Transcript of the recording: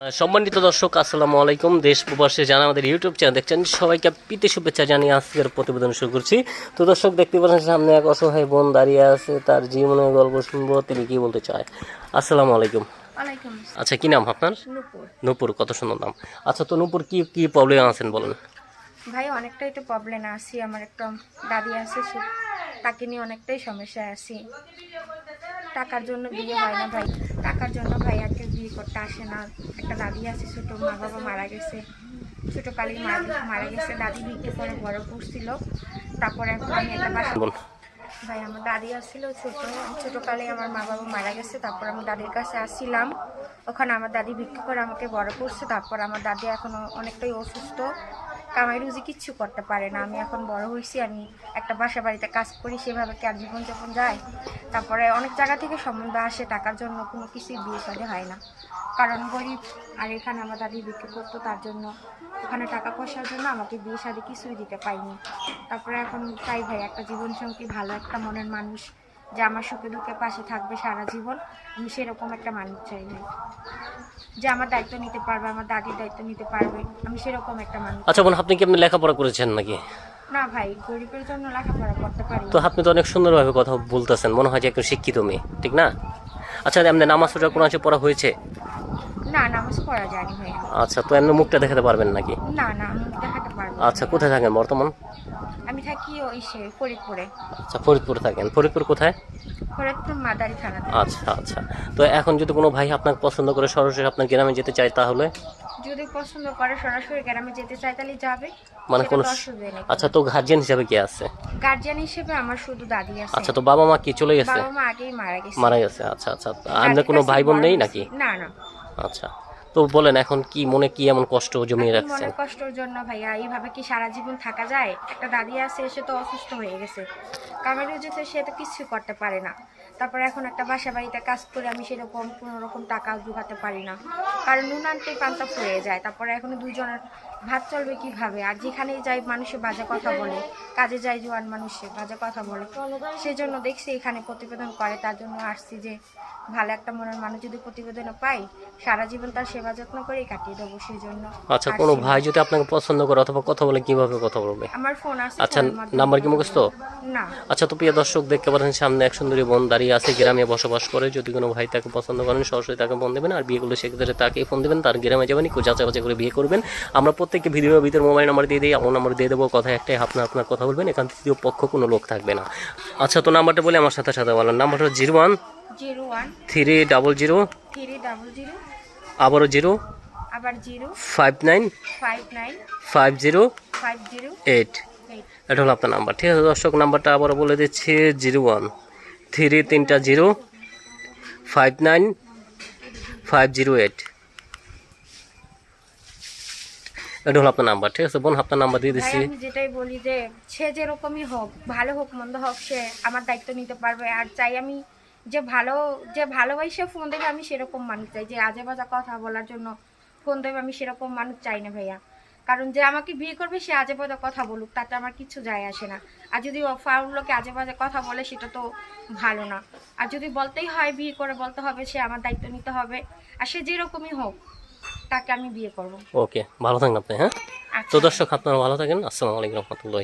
সম্মানিত দর্শক আসসালামু আলাইকুম। দেশ প্রবাসে যারা আমাদের ইউটিউব চ্যানেল দেখছেন সবাইকে পিতে শুভেচ্ছা জানিয়ে আজকের প্রতিবেদন শুরু করছি। তো দর্শক দেখতে পাচ্ছেন সামনে এক অসহায় বোন দাঁড়িয়ে আছে তার জীবনের গল্প শুনব তিনি কি বলতে চায়? আসসালামু আলাইকুম। আচ্ছা কি নাম আপনার? নূপুর। কত সুন্দর নাম। আচ্ছা তো নূপুর কি কি প্রবলেম আছেন বলেন? ভাই অনেকটাই তো প্রবলেম আছি। আমার একটা দাদি আছে তাকে নিয়ে অনেকটাই সমস্যায় আছি। টাকার জন্য বিয়ে হয় না ভাই। টাকার জন্য ভাই বিয়ে করতে আসে না। একটা দাদি আছে ছোটো মা বাবা মারা গেছে। ছোটো কালী মারা মারা গেছে দাদি বিক্রি করে বড় করছিল। তারপরে এখন আমি একটা বাসা বল। ভাই আমার দাদি আসছিল ছোট কালে আমার মা বাবা মারা গেছে তারপর আমি দাদির কাছে আসছিলাম। ওখানে আমার দাদি বিক্রি করে আমাকে বড় করছে তারপর আমার দাদি এখনও অনেকটাই অসুস্থ। কামাই রুজি কিচ্ছু করতে পারে না। আমি এখন বড় হয়েছি, আমি একটা বাসা বাড়িতে কাজ করি, সেভাবে কি আর জীবনযাপন যায়? তারপরে অনেক জায়গা থেকে সম্বন্ধ আসে, টাকার জন্য কোনো কিছুই বিয়ে সাথে হয় না। কারণ গরিব, আর এখানে আমার দাদি বিক্রি করতো, তার জন্য ওখানে টাকা পয়সার জন্য আমাকে বিয়ে শাদি কিছুই দিতে পাইনি তারপরে এখন চাই ভাই, একটা জীবন সঙ্গী ভালো একটা মনের মানুষ যে আমার সুখে দুঃখে পাশে থাকবে সারা জীবন আমি সেরকম একটা মানুষ চাই ভাই যে আমার দায়িত্ব নিতে পারবে আমার দাদির দায়িত্ব নিতে পারবে আমি সেরকম একটা মানুষ। আচ্ছা বোন আপনি কি আপনি লেখাপড়া করেছেন নাকি? না ভাই গরিবের জন্য লেখাপড়া করতে পারি তো আপনি তো অনেক সুন্দরভাবে কথা বলতেছেন মনে হয় যে একজন শিক্ষিত মেয়ে ঠিক না? আচ্ছা এমনি নামাজ রোজা কোনো আছে পড়া হয়েছে? না নামাজ পড়া যায়নি ভাই। আচ্ছা তো এমনি মুখটা দেখাতে পারবেন নাকি? না না দেখাতে পারব না। আচ্ছা কোথায় থাকেন বর্তমান? আমি থাকি ওই সে ফরিদপুরে। আচ্ছা ফরিদপুরে থাকেন। ফরিদপুর কোথায়? ফরিদপুর মাদারি থানাতে। আচ্ছা আচ্ছা। তো এখন যদি কোনো ভাই আপনাকে পছন্দ করে সরাসরি আপনার গ্রামে যেতে চায় তাহলে? যদি পছন্দ করে সরাসরি গ্রামে যেতে চাই তাহলে যাবে। মানে কোনো আচ্ছা তো গার্জিয়ান হিসাবে কে আছে? গার্জিয়ান হিসেবে আমার শুধু দাদি আছে। আচ্ছা তো বাবা মা কি চলে গেছে? বাবা মা আগেই মারা গেছে। মারা গেছে আচ্ছা আচ্ছা। আপনার কোনো ভাই বোন নেই নাকি? না না। আচ্ছা। তো বলেন এখন কি মনে কি এমন কষ্ট জমিয়ে রাখছেন? মনে কষ্টের জন্য ভাইয়া এইভাবে কি সারা জীবন থাকা যায়? একটা দাদি আছে সে তো অসুস্থ হয়ে গেছে। কামারি যেতে সে তো কিছু করতে পারে না। তারপর এখন একটা বাসা বাড়িতে কাজ করে আমি সেরকম কোনো রকম টাকা জোগাতে পারি না। কারণ নুন আনতে পান্তা ফুরিয়ে যায়। তারপরে এখন দুজনের ভাত চলবে কীভাবে? আর যেখানেই যাই মানুষে বাজে কথা বলে। কাজে যাই জোয়ান মানুষে বাজে কথা বলে। সেজন্য দেখছি এখানে প্রতিবেদন করে। তার জন্য আসছি যে ভালো একটা মনের মানুষ যদি প্রতিবেদনে পাই সারা জীবন তার সেবা যত্ন করেই কাটিয়ে দেবো সেই জন্য আচ্ছা কোনো। ভাই যদি আপনাকে পছন্দ করে অথবা কথা বলে কীভাবে কথা বলবে? আমার ফোন আছে আচ্ছা নাম্বার কি মুখস্থ? না। আচ্ছা তো প্রিয় দর্শক দেখতে পাচ্ছেন সামনে এক সুন্দরী বোন দাঁড়িয়ে আছে গ্রামে বসবাস করে যদি কোনো ভাই তাকে পছন্দ করেন সরাসরি তাকে ফোন দেবেন আর বিয়েগুলো সেক্ষেত্রে তাকে ফোন দেবেন তার গ্রামে যাবেন একটু যাচাই বাছাই করে বিয়ে করবেন। আমরা প্রত্যেককে ভিডিওর ভিতরে মোবাইল নাম্বার দিয়ে দিই আমার নাম্বার দিয়ে দেবো কথা একটাই আপনার আপনার কথা বলবেন এখান তৃতীয় পক্ষ কোনো লোক থাকবে না। আচ্ছা তো নাম্বারটা বলে আমার সাথে সাথে বলেন। নাম্বারটা zero one zero one three double zero three double zero আবারও জিরো আবার zero five nine five nine five zero five zero eight eight. এটা হলো আপনার নাম্বার। ঠিক আছে দর্শক নাম্বারটা আবারও বলে দিচ্ছি জিরো ওয়ান থ্রি তিনটা zero five nine five zero eight. এটা হলো আপনার নাম্বার ঠিক আছে বোন? আপনার নাম্বার দিয়ে দিচ্ছি। আমি যেটাই বলি যে সে যেরকমই হোক ভালো হোক মন্দ হোক সে আমার দায়িত্ব নিতে পারবে। আর চাই আমি যে ভালো যে ভালোবাসে ফোন দেবে আমি সেরকম মানুষ চাই। যে আজে বাজে কথা বলার জন্য ফোন দেবে আমি সেরকম মানুষ চাই না ভাইয়া। কারণ যে আমাকে বিয়ে করবে সে আজে বাজে কথা বলুক তাতে আমার কিছু যায় আসে না। আর যদি ফাউল লোকে আজে বাজে কথা বলে সেটা তো ভালো না। আর যদি বলতেই হয় বিয়ে করে বলতে হবে সে আমার দায়িত্ব নিতে হবে আর সে যেরকমই হোক তাকে আমি বিয়ে করব। ওকে ভালো থাকেন আপনি হ্যাঁ? তো আচ্ছা। দর্শক আপনারা ভালো থাকেন। আসসালামু আলাইকুম রহমতুল্লাহ